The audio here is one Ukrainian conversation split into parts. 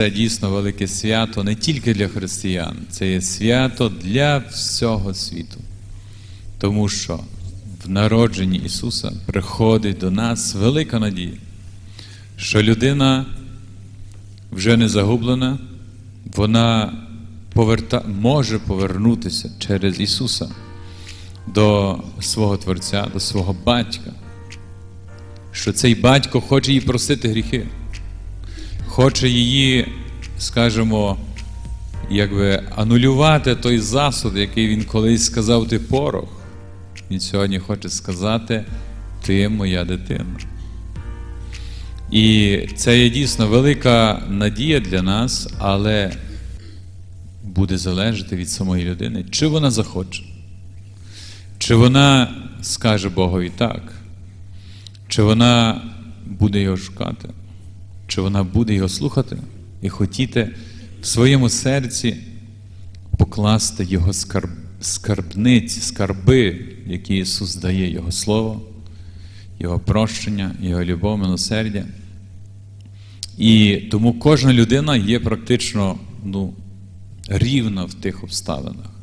Це дійсно велике свято не тільки для християн, це є свято для всього світу. Тому що в народженні Ісуса приходить до нас велика надія, що людина вже не загублена, вона поверта... може повернутися через Ісуса до свого Творця, до свого батька. Що цей батько хоче їй простити гріхи хоче її, скажімо, якби анулювати той засуд, який він колись сказав ти порох. Він сьогодні хоче сказати, ти моя дитина. І це є дійсно велика надія для нас, але буде залежати від самої людини, чи вона захоче, чи вона скаже Богові так, чи вона буде його шукати чи вона буде його слухати і хотіти в своєму серці покласти його скарб, скарбниці, скарби, які Ісус дає, Його Слово, Його прощення, Його любов, милосердя. І тому кожна людина є практично ну, рівна в тих обставинах.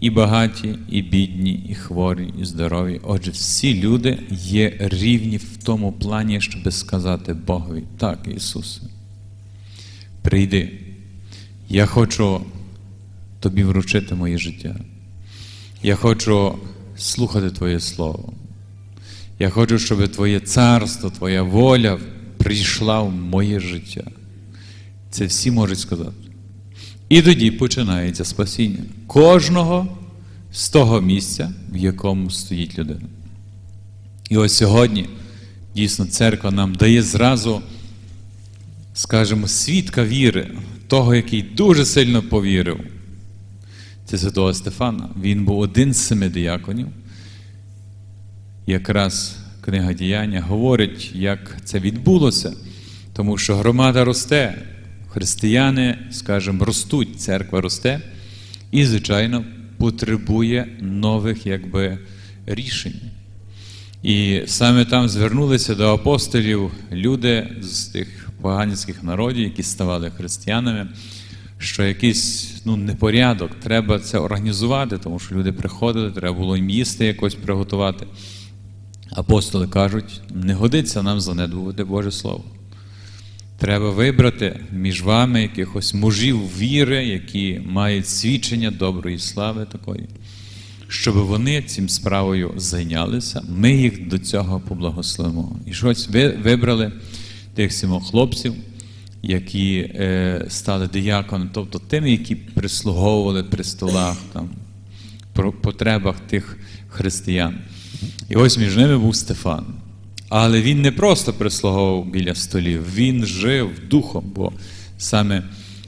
І багаті, і бідні, і хворі, і здорові. Отже, всі люди є рівні в тому плані, щоб сказати Богові, так, Ісусе, прийди. Я хочу тобі вручити моє життя. Я хочу слухати Твоє Слово. Я хочу, щоб Твоє царство, Твоя воля прийшла в моє життя. Це всі можуть сказати. І тоді починається спасіння кожного з того місця, в якому стоїть людина. І ось сьогодні дійсно церква нам дає зразу, скажімо, свідка віри, того, який дуже сильно повірив. Це святого Стефана. Він був один з семи дияконів. Якраз книга діяння говорить, як це відбулося, тому що громада росте. Християни, скажімо, ростуть, церква росте і, звичайно, потребує нових якби, рішень. І саме там звернулися до апостолів люди з тих поганських народів, які ставали християнами, що якийсь ну, непорядок, треба це організувати, тому що люди приходили, треба було їм їсти якось приготувати. Апостоли кажуть, не годиться нам занедбувати Боже Слово. Треба вибрати між вами якихось мужів віри, які мають свідчення доброї слави такої, щоб вони цим справою зайнялися, ми їх до цього поблагословимо. І щось ви вибрали тих сімох хлопців, які е, стали дияконами, тобто тими, які прислуговували при столах, там, про потребах тих християн. І ось між ними був Стефан. Але він не просто прислуговував біля столів, він жив духом, бо саме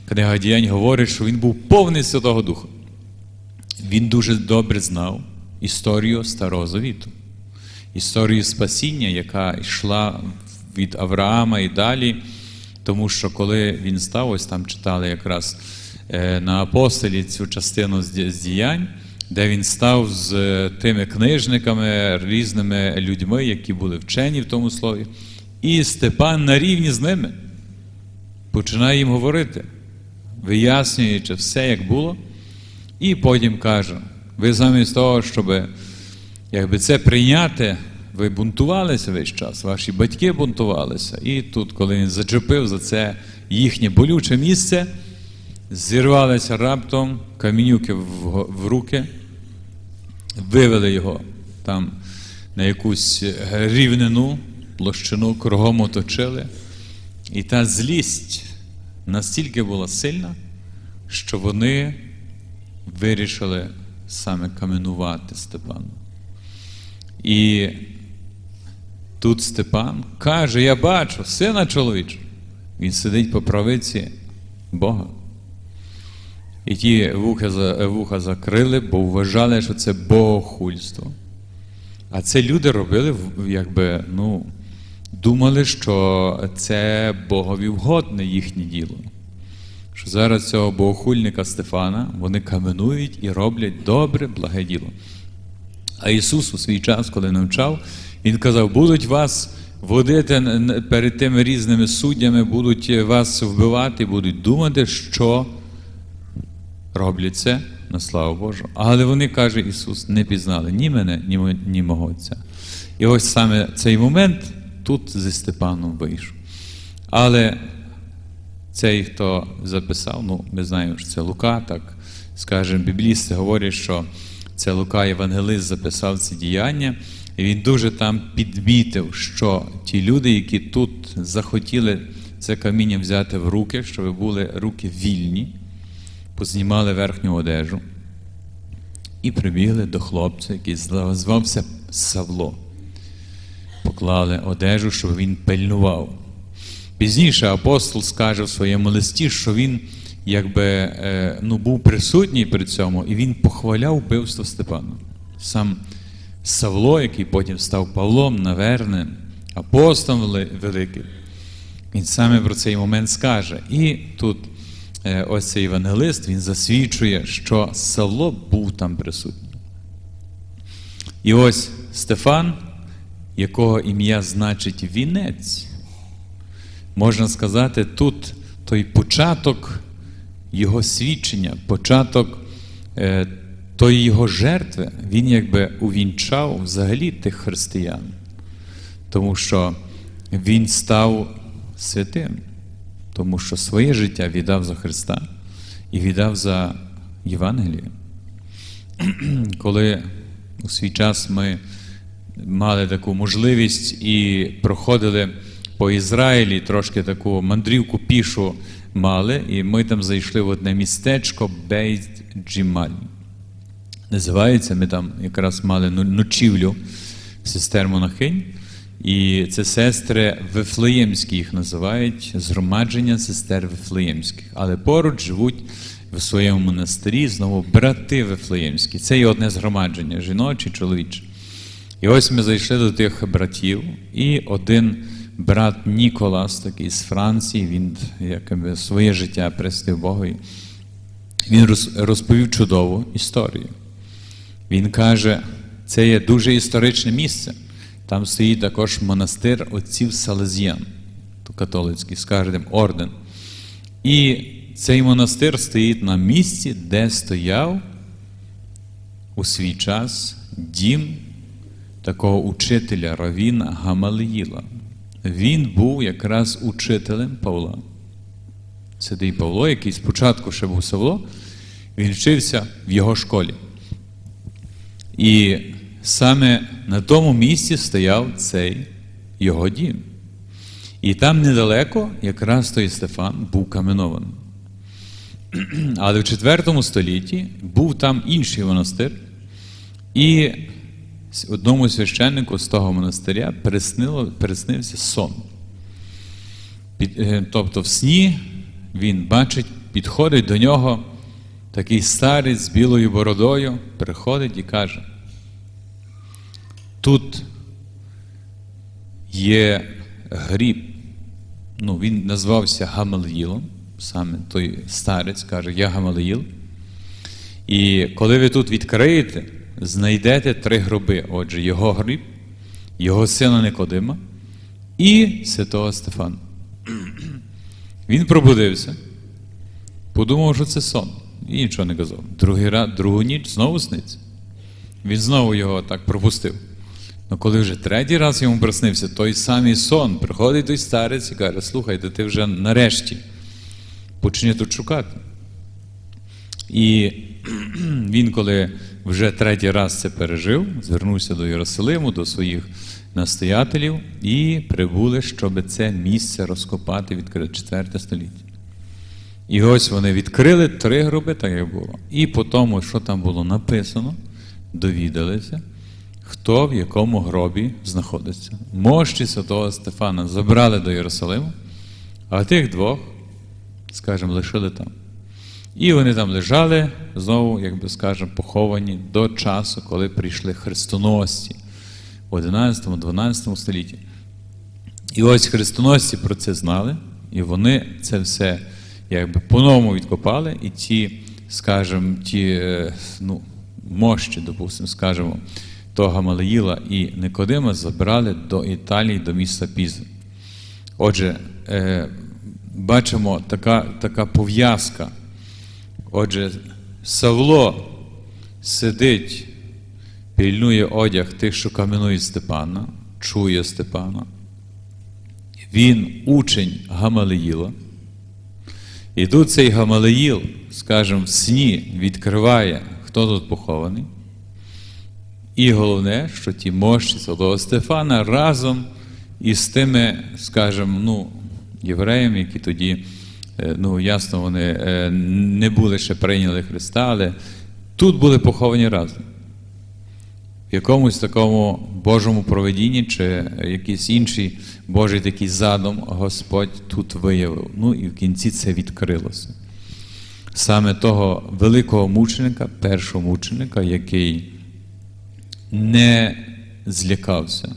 книга діянь говорить, що він був повний Святого Духа. Він дуже добре знав історію Старого Завіту, історію спасіння, яка йшла від Авраама і далі. Тому що коли він став, ось там читали якраз е, на апостолі цю частину з діянь де він став з тими книжниками, різними людьми, які були вчені в тому слові. І Степан на рівні з ними починає їм говорити, вияснюючи все, як було, і потім каже: ви замість того, щоб якби це прийняти, ви бунтувалися весь час, ваші батьки бунтувалися. І тут, коли він зачепив за це їхнє болюче місце, зірвалися раптом камінюки в руки вивели його там на якусь рівнину, площину, кругом оточили. І та злість настільки була сильна, що вони вирішили саме каменувати Степана. І тут Степан каже: Я бачу, сина чоловічого. Він сидить по правиці Бога. І ті вуха, вуха закрили, бо вважали, що це богохульство. А це люди робили, якби, ну, думали, що це Богові вгодне їхнє діло. Що зараз цього богохульника Стефана вони каменують і роблять добре, благе діло. А Ісус у свій час, коли навчав, Він казав, будуть вас водити перед тими різними суддями, будуть вас вбивати, будуть думати, що роблять це на славу Божу. Але вони, каже Ісус, не пізнали ні мене, ні, ні мого Отця. І ось саме цей момент тут зі Степаном вийшов. Але цей, хто записав, ну, ми знаємо, що це Лука, так скажемо, біблісти говорять, що це Лука Євангелист записав ці діяння, і він дуже там підмітив, що ті люди, які тут захотіли це каміння взяти в руки, щоб були руки вільні, познімали верхню одежу і прибігли до хлопця, який звався Савло. Поклали одежу, щоб він пильнував. Пізніше апостол скаже в своєму листі, що він якби е, ну, був присутній при цьому, і він похваляв вбивство Степана. Сам Савло, який потім став Павлом, наверне, апостолом великим, він саме про цей момент скаже. І тут ось цей евангелист він засвідчує, що Савло був там присутній. І ось Стефан, якого ім'я значить вінець, можна сказати, тут той початок його свідчення, початок е, тої його жертви, він якби увінчав взагалі тих християн, тому що він став святим, тому що своє життя віддав за Христа і віддав за Євангеліє. Коли у свій час ми мали таку можливість і проходили по Ізраїлі, трошки таку мандрівку пішу мали, і ми там зайшли в одне містечко Бейт Джімаль. Називається, ми там якраз мали ну- ночівлю сестер монахинь. І це сестри Вифлеємські їх називають, згромадження сестер Вифлеємських. Але поруч живуть в своєму монастирі знову брати Вифлеємські. Це є одне згромадження, жіноче, чоловіче. І ось ми зайшли до тих братів, і один брат Ніколас, такий з Франції, він якби своє життя присвятив Богові. Він розповів чудову історію. Він каже, це є дуже історичне місце. Там стоїть також монастир отців Салезіян, то католицький, скажемо, орден. І цей монастир стоїть на місці, де стояв у свій час дім такого учителя Равіна Гамалиїла. Він був якраз учителем Павла. Сидий Павло, який спочатку ще був Савло, він вчився в його школі. І саме на тому місці стояв цей його дім. І там недалеко якраз той Стефан був каменований. Але в IV столітті був там інший монастир, і одному священнику з того монастиря приснився сон. Е, тобто в сні він бачить, підходить до нього такий старець з білою бородою, приходить і каже: тут є гріб. Ну, він назвався Гамаліїлом, саме той старець каже, я Гамаліїл. І коли ви тут відкриєте, знайдете три гроби. Отже, його гріб, його сина Никодима і святого Стефана. Він пробудився, подумав, що це сон, і нічого не казав. Другий раз, другу ніч знову сниться. Він знову його так пропустив. Ну, коли вже третій раз йому приснився той самий сон, приходить той старець і каже: слухайте, ти вже нарешті почни тут шукати. І він, коли вже третій раз це пережив, звернувся до Єрусалиму, до своїх настоятелів і прибули, щоб це місце розкопати, відкрити 4 століття. І ось вони відкрили три гроби, так як було. І по тому, що там було написано, довідалися, хто в якому гробі знаходиться. Мощі святого Стефана забрали до Єрусалиму, а тих двох, скажімо, лишили там. І вони там лежали, знову, як би скажемо, поховані до часу, коли прийшли хрестоносці в 11-12 столітті. І ось хрестоносці про це знали, і вони це все якби по-новому відкопали, і ті, скажімо, ті е, ну, мощі, допустимо, скажімо, то Гамалеїла і Никодима забрали до Італії, до міста Пізи. Отже, е, бачимо така, така пов'язка. Отже, Савло сидить, пильнує одяг тих, що каменують Степана, чує Степана. Він учень Гамалеїла. І тут цей Гамалеїл, скажімо, в сні відкриває, хто тут похований. І головне, що ті мощі Святого Стефана разом із тими, скажімо, ну, євреями, які тоді, е, ну, ясно, вони е, не були ще прийняли Христа, але тут були поховані разом. В якомусь такому Божому проведінні чи якийсь інший Божий такий задум Господь тут виявив. Ну і в кінці це відкрилося. Саме того великого мученика, першого мученика, який не злякався,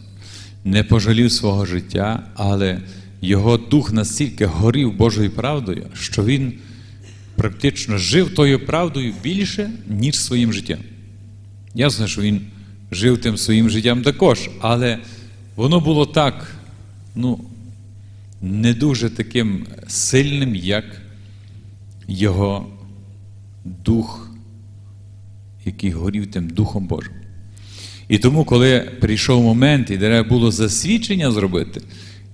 не пожалів свого життя, але його дух настільки горів Божою правдою, що він практично жив тою правдою більше, ніж своїм життям. Ясно, що він жив тим своїм життям також, але воно було так, ну, не дуже таким сильним, як його дух, який горів тим Духом Божим. І тому, коли прийшов момент, і треба було засвідчення зробити,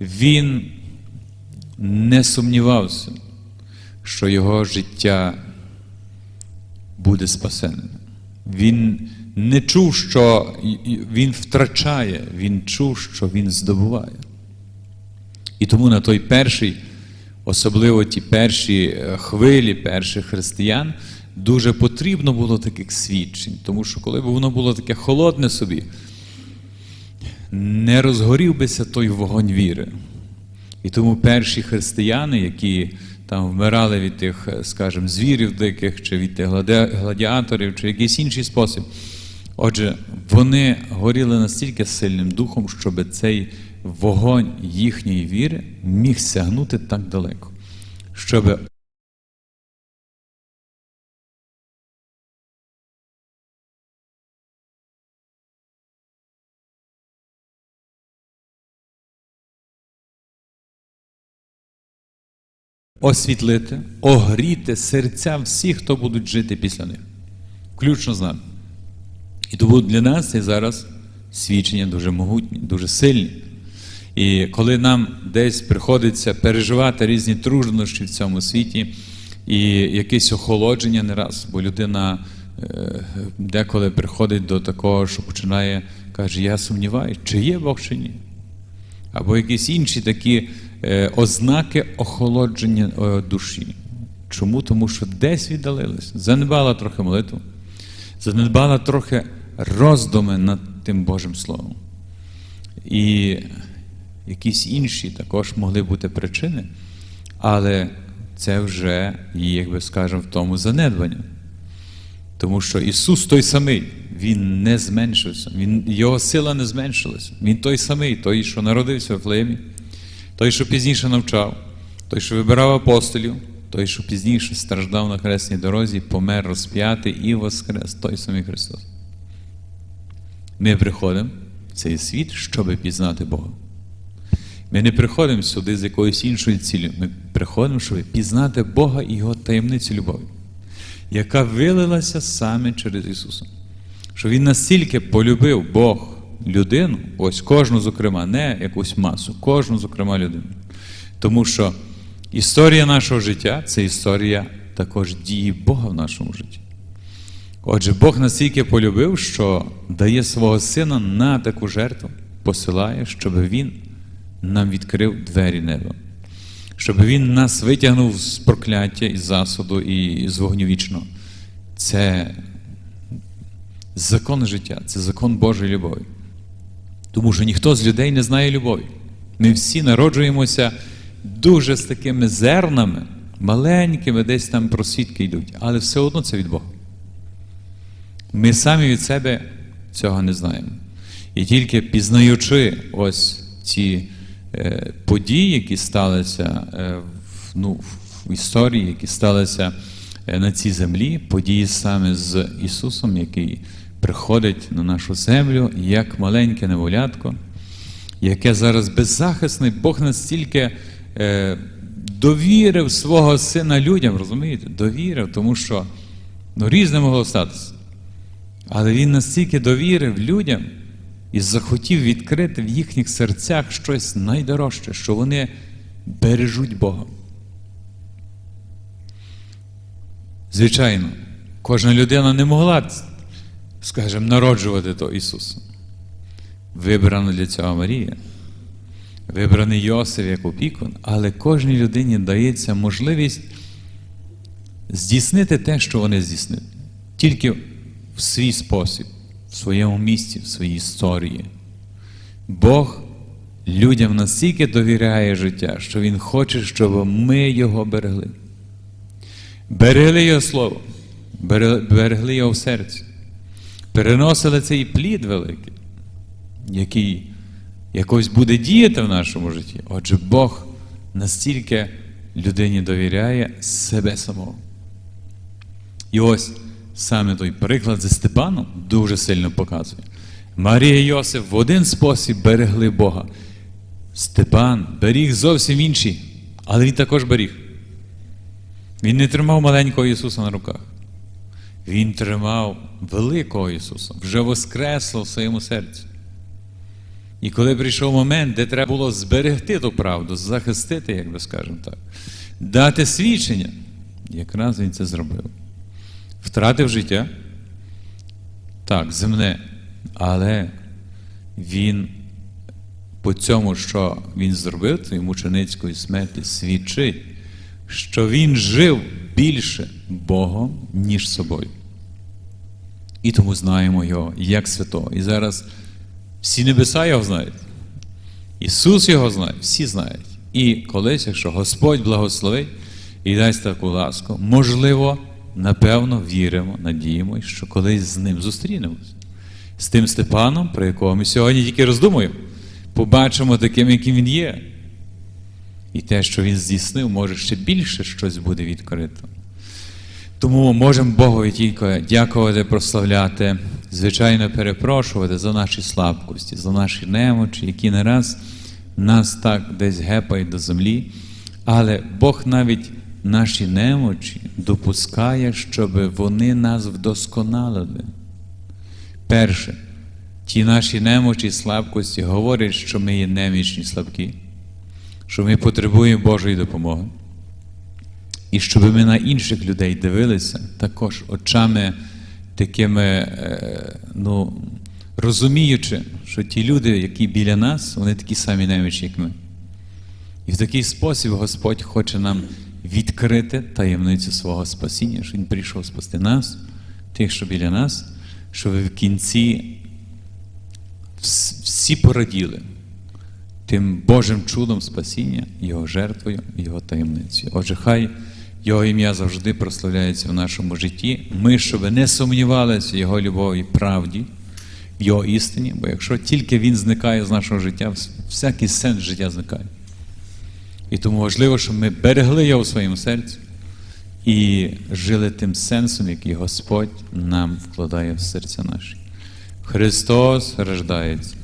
він не сумнівався, що його життя буде спасеним. Він не чув, що він втрачає, він чув, що він здобуває. І тому на той перший, особливо ті перші е, хвилі перших християн, дуже потрібно було таких свідчень, тому що коли б воно було таке холодне собі, не розгорів бися той вогонь віри. І тому перші християни, які там вмирали від тих, скажімо, звірів диких, чи від тих гладіаторів, чи якийсь інший спосіб. Отже, вони горіли настільки сильним духом, щоб цей вогонь їхньої віри міг сягнути так далеко, щоб освітлити, огріти серця всіх, хто будуть жити після них, включно з нами. І тому для нас це зараз свідчення дуже могутні, дуже сильні. І коли нам десь приходиться переживати різні труднощі в цьому світі, і якесь охолодження не раз, бо людина е, деколи приходить до такого, що починає, каже, я сумніваюся, чи є Бог чи ні. Або якісь інші такі ознаки охолодження е, душі. Чому? Тому що десь віддалились, занедбала трохи молитву, занедбала трохи роздуми над тим Божим Словом. І якісь інші також могли бути причини, але це вже як би скажемо, в тому занедбання. Тому що Ісус той самий, Він не зменшився, він, Його сила не зменшилася. Він той самий, той, що народився в Флемі, той, що пізніше навчав, той, що вибирав апостолів, той, що пізніше страждав на хресній дорозі, помер розп'ятий і воскрес, той самий Христос. Ми приходимо в цей світ, щоб пізнати Бога. Ми не приходимо сюди з якоюсь іншою цілею. Ми приходимо, щоб пізнати Бога і Його таємницю любові, яка вилилася саме через Ісуса. Що Він настільки полюбив Бог людину, ось кожну, зокрема, не якусь масу, кожну, зокрема, людину. Тому що історія нашого життя це історія також дії Бога в нашому житті. Отже, Бог настільки полюбив, що дає свого сина на таку жертву, посилає, щоб він нам відкрив двері неба, щоб він нас витягнув з прокляття, із засуду і з вогню вічного. Це закон життя, це закон Божої любові. Тому що ніхто з людей не знає любові. Ми всі народжуємося дуже з такими зернами, маленькими, десь там просвідки йдуть, але все одно це від Бога. Ми самі від себе цього не знаємо. І тільки пізнаючи ось ці е, події, які сталися е, в, ну, в історії, які сталися е, на цій землі, події саме з Ісусом, який приходить на нашу землю як маленьке немовлятко, яке зараз беззахисне, Бог настільки е, довірив свого сина людям, розумієте? Довірив, тому що ну, різне могло статися. Але він настільки довірив людям і захотів відкрити в їхніх серцях щось найдорожче, що вони бережуть Бога. Звичайно, кожна людина не могла, скажімо, народжувати того Ісуса. Вибрана для цього Марія, вибраний Йосиф як опікун, але кожній людині дається можливість здійснити те, що вони здійснили. Тільки в свій спосіб, в своєму місці, в своїй історії. Бог людям настільки довіряє життя, що Він хоче, щоб ми його берегли. Берегли його слово, берегли його в серці, переносили цей плід великий, який якось буде діяти в нашому житті. Отже, Бог настільки людині довіряє себе самого. І ось саме той приклад зі Степаном дуже сильно показує. Марія і Йосиф в один спосіб берегли Бога. Степан беріг зовсім інший, але він також беріг. Він не тримав маленького Ісуса на руках. Він тримав великого Ісуса, вже воскресло в своєму серці. І коли прийшов момент, де треба було зберегти ту правду, захистити, як би скажемо так, дати свідчення, якраз він це зробив. Втратив життя, так, земне, але він по цьому, що він зробив, твою мученицької смерті, свідчить, що він жив більше Богом, ніж собою. І тому знаємо його як святого. І зараз всі небеса його знають. Ісус його знає, всі знають. І колись, якщо Господь благословить і дасть таку ласку, можливо, напевно, віримо, надіємося, що колись з ним зустрінемось. З тим Степаном, про якого ми сьогодні тільки роздумуємо, побачимо таким, яким він є. І те, що він здійснив, може ще більше щось буде відкрито. Тому можемо Богові тільки дякувати, прославляти, звичайно, перепрошувати за наші слабкості, за наші немочі, які не раз нас так десь гепають до землі. Але Бог навіть наші немочі допускає, щоб вони нас вдосконалили. Перше, ті наші немочі слабкості говорять, що ми є немічні слабкі, що ми потребуємо Божої допомоги. І щоб ми на інших людей дивилися також очами такими, е, ну, розуміючи, що ті люди, які біля нас, вони такі самі немічі, як ми. І в такий спосіб Господь хоче нам відкрити таємницю свого спасіння, що Він прийшов спасти нас, тих, що біля нас, щоб в кінці всі пораділи тим Божим чудом спасіння, Його жертвою, Його таємницею. Отже, хай Його ім'я завжди прославляється в нашому житті. Ми, щоб не сумнівалися в Його любові правді, в Його істині, бо якщо тільки Він зникає з нашого життя, всякий сенс життя зникає. І тому важливо, щоб ми берегли його у своєму серці і жили тим сенсом, який Господь нам вкладає в серця наші. Христос рождається.